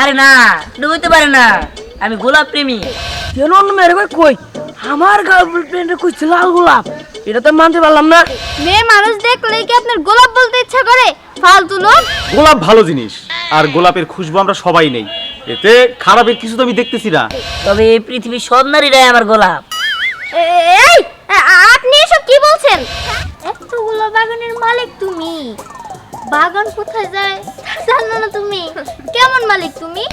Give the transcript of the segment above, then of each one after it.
আরে না ডুবতে পারে না। আমি গোলাপ প্রেমী। কেন অন্য মেরে ভাই কই? আমার গার্লফ্রেন্ডে কইছে লাল গোলাপ। এটা তো মানতে পারলাম না। মেয়ে মানুষ দেখলে কি আপনার গোলাপ বলতে ইচ্ছা করে? ফালতু লোক। গোলাপ ভালো জিনিস আর গোলাপের খুশবু আমরা সবাই নেই। এতে খারাপের কিছু তো আমি দেখতেছি না। তবে এই পৃথিবীর সব নারীরাই আমার গোলাপ। এই আপনি এসব কি বলছেন? এত গোলাপ বাগানের মালিক তুমি। বাগান কোথায় যায়? জানো না তুমি? কেমন মালিক তুমি?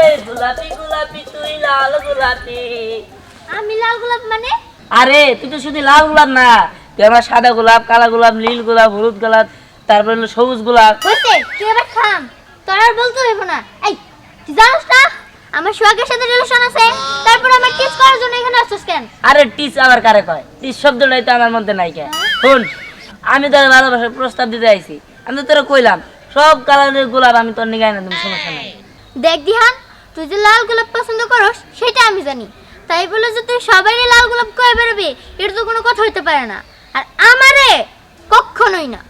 এই গোলাপি গোলাপি তুই লাল গোলাপি। আমি লাল গোলাপ মানে? আরে তুই তো শুধু লাল গোলাপ না। তুই আমার সাদা গোলাপ কালা গোলাপ নীল গোলাপ হলুদ গোলাপ তারপর হলো সবুজ গোলাপ। হইছে তুই এবার খাম। তোর আর বলতে হইব না। এই তুই জানিস না। আমার সোহাগের সাথে রিলেশন আছে তারপর আমার টিচ করার জন্য এখানে আসছিস কেন? আরে টিস আবার কারে কয়? টিস শব্দটাই তো আমার মধ্যে নাই কে। শুন আমি তোর ভালোবাসার প্রস্তাব দিতে আইছি। আমি তো তোরা কইলাম সব কালারের গোলাপ আমি তোর নিগাই না তুমি সমস্যা নাই। দেখ দিহান তুই যে লাল গোলাপ পছন্দ করস সেটা আমি জানি। তাই বলে যে তুই সবাই লাল গোলাপ কয়ে বেরোবি এটা তো কোনো কথা হইতে পারে না। আর আমারে কখনোই না।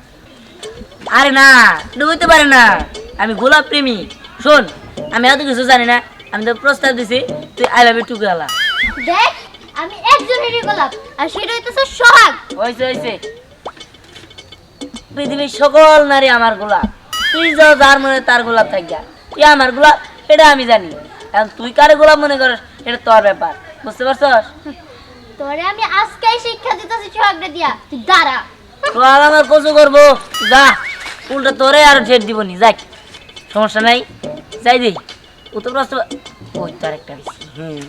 আরে না হইতে পারে না। আমি গোলাপ প্রেমী। শোন আমি এত কিছু জানি না আমি তো প্রস্তাব দিছি তুই আই লাভ ইউ টু গালা। দেখ আমি একজনেরই গোলাপ আর সেটা হইতেছে সোহাগ। হয়েছে হয়েছে পৃথিবীর সকল নারী আমার গোলাপ। তুই যাও যার মনে তার গোলাপ থাকিয়া তুই আমার গোলাপ এটা আমি জানি। এখন তুই কারে গোলাপ মনে করিস এটা তোর ব্যাপার। বুঝতে পারছস? তোরে আমি আজকেই শিক্ষা দিতেছি সোহাগরে দিয়া। তুই দাঁড়া। তো আর আমার কচু করব। যা উল্টা তোরে আর ঠেট দিবনি। যাক সমস্যা নাই। যাই দি। ওই হুম।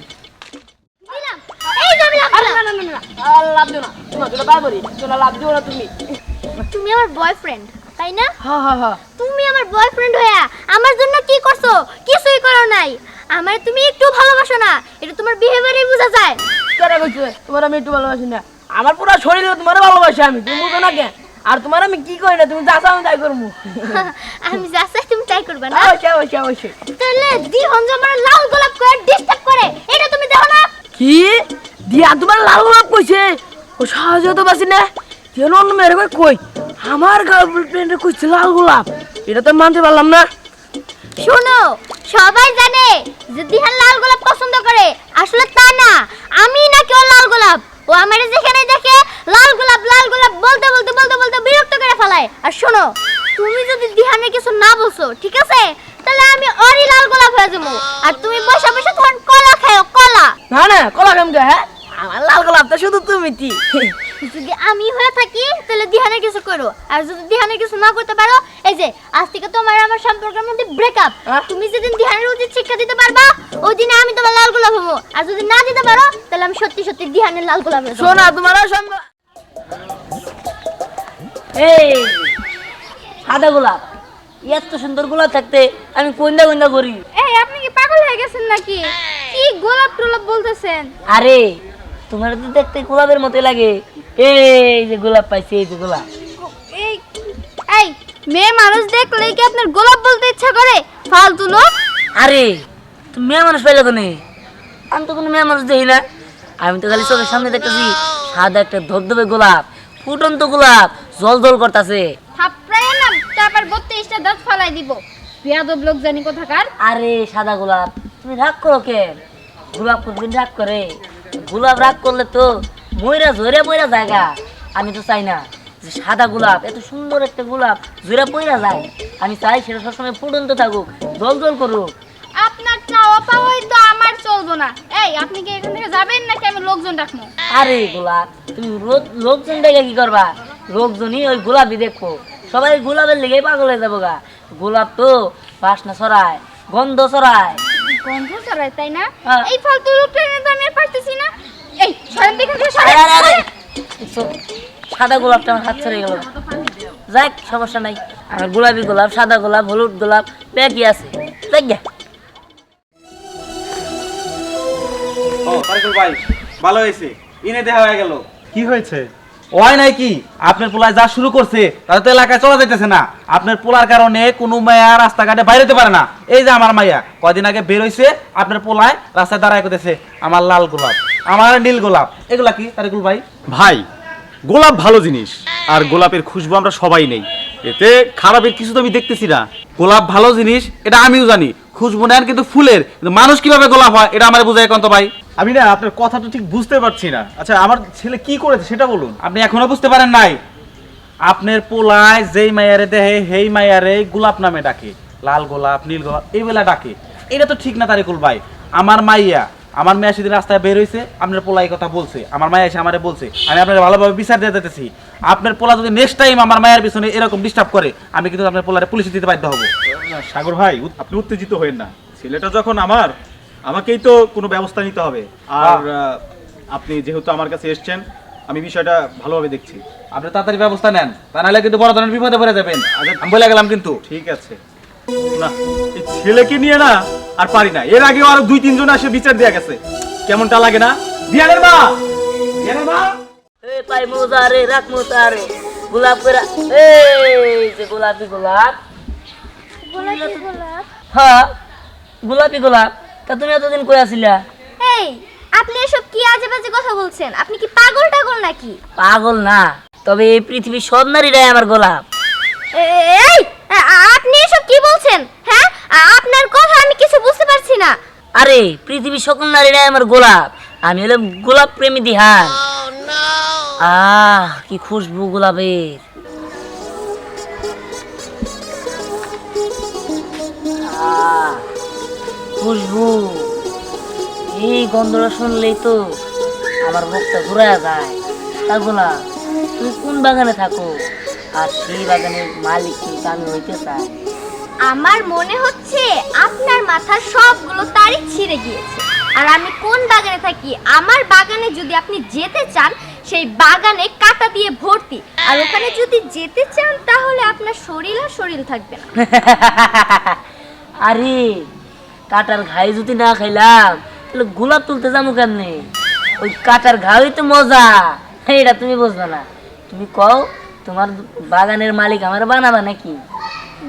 তুমি। তুমি আমার বয়ফ্রেন্ড তাই না? হা হা হা। তুমি আমার বয়ফ্রেন্ড হইয়া আমার জন্য কি করছ? কিছুই করো নাই। আমার তুমি একটু ভালোবাসো না। এটা তোমার বিহেভিয়ারে বোঝা যায়। তোমার আমি একটু ভালোবাসি না। আমার পুরো শরীরে তোমার ভালোবাসি আমি। তুমি বুঝো না কেন আর তোমার আমি কি করি না তুমি যা চাও তাই করব। আমি যা চাই তুমি তাই করবে না? অবশ্যই অবশ্যই অবশ্যই। তাহলে দিহন যে আমার লাল গোলাপ করে ডিস্টার্ব করে এটা তুমি দেখো না। কি? দিয়া তোমার লাল গোলাপ কইছে? ও সহজে তো বাসি না। কেন অন্য মেরে ভাই কই? আমার গার্লফ্রেন্ডে কইছে লাল গোলাপ। এটা তো মানতে পারলাম না। শোনো সবাই জানে যে দিহান লাল গোলাপ পছন্দ করে। আসলে তা না আমি না কেউ লাল গোলাপ। ও আমার যেখানে দেখে লাল গোলাপ লাল গোলাপ বলতে বলতে বলতে বলতে বিরক্ত করে ফেলায়। আর শোনো তুমি যদি দিহানের কিছু না বলছো ঠিক আছে? তাহলে আমি অরি লাল গোলাপ হয়ে যাব। আর তুমি বসে বসে তখন কলা খাও কলা। না না কলা কেমন হ্যাঁ? আমার লাল গোলাপ তো শুধু তুমি তি। যদি আমি হয়ে থাকি তাহলে দিহানের কিছু করো। আর যদি দিহানের কিছু না করতে পারো এই যে আজ থেকে তোমার আমার সম্পর্কের মধ্যে ব্রেকআপ? তুমি যেদিন দিহানের উচিত শিক্ষা দিতে পারবা ওই দিনে আমি তোমার লাল গোলাপ হব। আর যদি না দিতে পারো তাহলে আমি সত্যি সত্যি দিহানের লাল গোলাপ হব। শোনা তোমার সঙ্গ এই সাদা গোলাপ। এত সুন্দর গোলাপ থাকতে আমি কইন্দা কইন্দা করি? এই আপনি কি পাগল হয়ে গেছেন নাকি? কি গোলাপ টোলাপ বলতেছেন? আরে তোমার তো দেখতে গোলাপের মতো লাগে। এই যে গোলাপ পাইছি এই যে গোলাপ। এই এই মেয়ে মানুষ দেখলে কি আপনার গোলাপ বলতে ইচ্ছা করে? ফালতু লোক। আরে তুমি মেয়ে মানুষ পাইলে কোনে আমি তো কোনো মেয়ে মানুষ দেখি না। আমি তো খালি চোখের সামনে দেখতেছি সাদা একটা ধবধবে গোলাপ ফুটন্ত গোলাপ জল জল করতেছে। না তারপর বত্রিশটা দাঁত ফালাই দিব। বেয়াদব লোক জানি কোথাকার। আরে সাদা গোলাপ তুমি রাগ করো কেন? গোলাপ কোনদিন রাগ করে। গোলাপ রাগ করলে তো ময়রা ঝরে ময়রা জায়গা। আমি তো চাই না যে সাদা গোলাপ এত সুন্দর একটা গোলাপ ঝরে পয়রা যায়। আমি চাই সেটা সবসময় ফুটন্ত থাকুক জল জল করুক। আপনার পাওয়াই তো আমার চলবো না। এই আপনি কি এখান থেকে যাবেন নাকি আমি লোকজন রাখব আরে গোলাপ তুমি লোকজন দেখে কি করবা? লোকজনই ওই গোলাপই দেখব সবাই গোলাপের লেগে পাগল হয়ে যাব গা। গোলাপ তো বাসনা ছড়ায় গন্ধ ছড়ায়। গন্ধ ছড়ায় তাই না? হ্যাঁ। এই ফালতু লোকটা তো আমি আর পারতেছি না। এই সরেন দেখে আরে, আরে, আরে। সাদা গোলাপটা আমার হাত ছেড়ে গেল। যাক সমস্যা নাই। আমার গোলাপি গোলাপ সাদা গোলাপ হলুদ গোলাপ ব্যাগই আছে। দেখ ও তারিকুল ভাই ভালো হয়েছে। ইনে দেখা হয়ে গেল। কি হয়েছে? ওই নাই কি? আপনার পোলায় যা শুরু করছে তাতে তো এলাকায় চলা যাইতেছে না। আপনার পোলার কারণে কোনো মায়া রাস্তাঘাটে বাইরে হতে পারে না। এই যে আমার মাইয়া কদিন আগে বের হইছে আপনার পোলায় রাস্তায় দাঁড়ায় করতেছে। আমার লাল গোলাপ আমার নীল গোলাপ। এগুলা কি তারিকুল ভাই? ভাই গোলাপ ভালো জিনিস আর গোলাপের খুশবু আমরা সবাই নেই। এতে খারাপের কিছু তো আমি দেখতেছি না। গোলাপ ভালো জিনিস এটা আমিও জানি। খুশবু নেন কিন্তু ফুলের কিন্তু মানুষ কীভাবে গোলাপ হয় এটা আমার বোঝায় এখন তো ভাই। আমি না আপনার কথাটা ঠিক বুঝতে পারছি না। আচ্ছা আমার ছেলে কি করেছে সেটা বলুন। আপনি এখনও বুঝতে পারেন নাই। আপনার পোলায় যেই মায়ারে দেহে সেই মায়ারে গোলাপ নামে ডাকে। লাল গোলাপ নীল গোলাপ এই বেলা ডাকে। এটা তো ঠিক না তারিকুল ভাই। আমার মাইয়া আমার মেয়ে সেদিন রাস্তায় বের হয়েছে আপনার পোলা এই কথা বলছে। আমার মায়া এসে আমারে বলছে আমি আপনার ভালোভাবে বিচার দিয়ে দিতেছি। আপনার পোলা যদি নেক্সট টাইম আমার মায়ের পিছনে এরকম ডিস্টার্ব করে আমি কিন্তু আপনার পোলারে পুলিশে দিতে বাধ্য হব। সাগর ভাই আপনি উত্তেজিত হবেন না। ছেলেটা যখন আমার আমাকেই তো কোনো ব্যবস্থা নিতে হবে। আর আপনি যেহেতু আমার কাছে এসেছেন আমি বিষয়টা ভালোভাবে দেখছি। আপনি তাড়াতাড়ি ব্যবস্থা নেন তা নাহলে কিন্তু বড় ধরনের বিপদে পড়ে যাবেন। আমি বলে গেলাম কিন্তু। ঠিক আছে। না এই ছেলেকে নিয়ে না আর পারি না। এর আগেও আরও দুই তিনজন এসে বিচার দেয়া গেছে। কেমনটা লাগে না? বিয়ানের মা! বিয়ানের মা! এ পাই মোজা রে রাখ মোজা রে গোলাপ করে এই যে গোলাপি গোলাপ। গোলাপি গোলাপ? হ্যাঁ গোলাপি গোলাপ। তা তুমি এতদিন কই আছিলা এই আপনি এসব কি আজে বাজে কথা বলছেন? আপনি কি পাগল টাগল নাকি? পাগল না তবে এই পৃথিবীর সব নারীরাই আমার গোলাপ। এই আপনি এসব কি বলছেন? হ্যাঁ? আপনার কথা আমি কিছু বুঝতে পারছি না। আরে পৃথিবীর সকল নারীরাই আমার গোলাপ। আমি হলাম গোলাপ প্রেমী দিহান। আহ কি খুশবু গোলাপের। আহ, খুশবু এই গন্ধটা শুনলেই তো আমার মুখটা ঘুরায় যায়। তা গোলাপ তুমি কোন বাগানে থাকো? আর সেই বাগানের মালিক কিন্তু আমি হইতে চাই আমার মনে হচ্ছে আপনার মাথার সবগুলো তারিখ ছিঁড়ে গিয়েছে। আর আমি কোন বাগানে থাকি? আমার বাগানে যদি আপনি যেতে চান সেই বাগানে কাটা দিয়ে ভর্তি। আর ওখানে যদি যেতে চান তাহলে আপনার শরীর আর শরীর থাকবে না। আরে কাটার ঘাই যদি না খাইলাম তাহলে গোলাপ তুলতে যাব কেমনে? ওই কাটার ঘাই তো মজা। এটা তুমি বুঝবে না। তুমি কও তোমার বাগানের মালিক আমার বানাবা নাকি?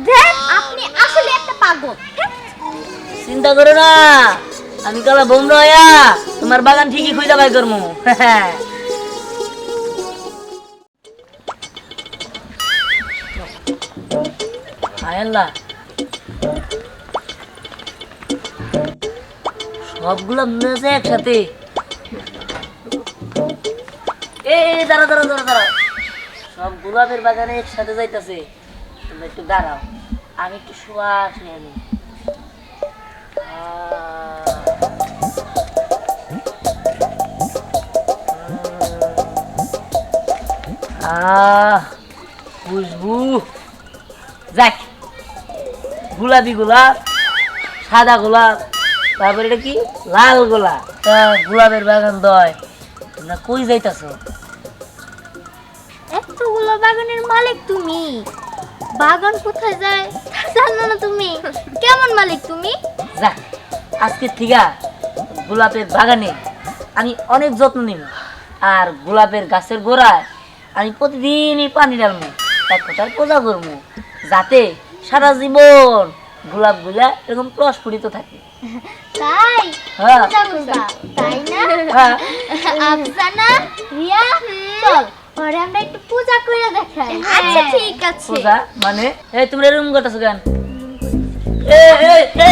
দেখ আপনি আসলে একটা পাগল? চিন্তা করো না। আমি কালা বন্ধু হইয়া তোমার বাগান ঠিকই খুঁজে বাই করব আল্লাহ। সবগুলো মেজে একসাথে। এ এ, দাঁড়া দাঁড়া দাঁড়া দাঁড়া সব গোলাপের বাগানে একসাথে যাইতাছে। তুমি একটু দাঁড়াও। আমি একটু শ্বাস নিয়ে নিই। আহ খুশবু। যাক। গোলাপি গোলাপ সাদা গোলাপ। তারপরে এটা কি? লাল গোলাপ তা গোলাপের বাগান দয়। তোমরা কই যাইতাছ? এতগুলো বাগানের মালিক তুমি। বাগান কোথায় যায় তা জানো না তুমি। কেমন মালিক তুমি? যা আজকে থিকা গোলাপের বাগানে আমি অনেক যত্ন নিব। আর গোলাপের গাছের গোড়ায় আমি প্রতিদিনই পানি ডালবো এক কথায় পূজা করব যাতে সারা জীবন গোলাপগুলা এরকম প্রস্ফুটিত থাকে। তাই হ্যাঁ পূজা তাই না হ্যাঁ আফসানা রিয়া চল পরে আমরা একটু পূজা করে দেখাই আচ্ছা ঠিক আছে পূজা মানে এই তোমরা এরকম করতেছো কেন এই এই এ,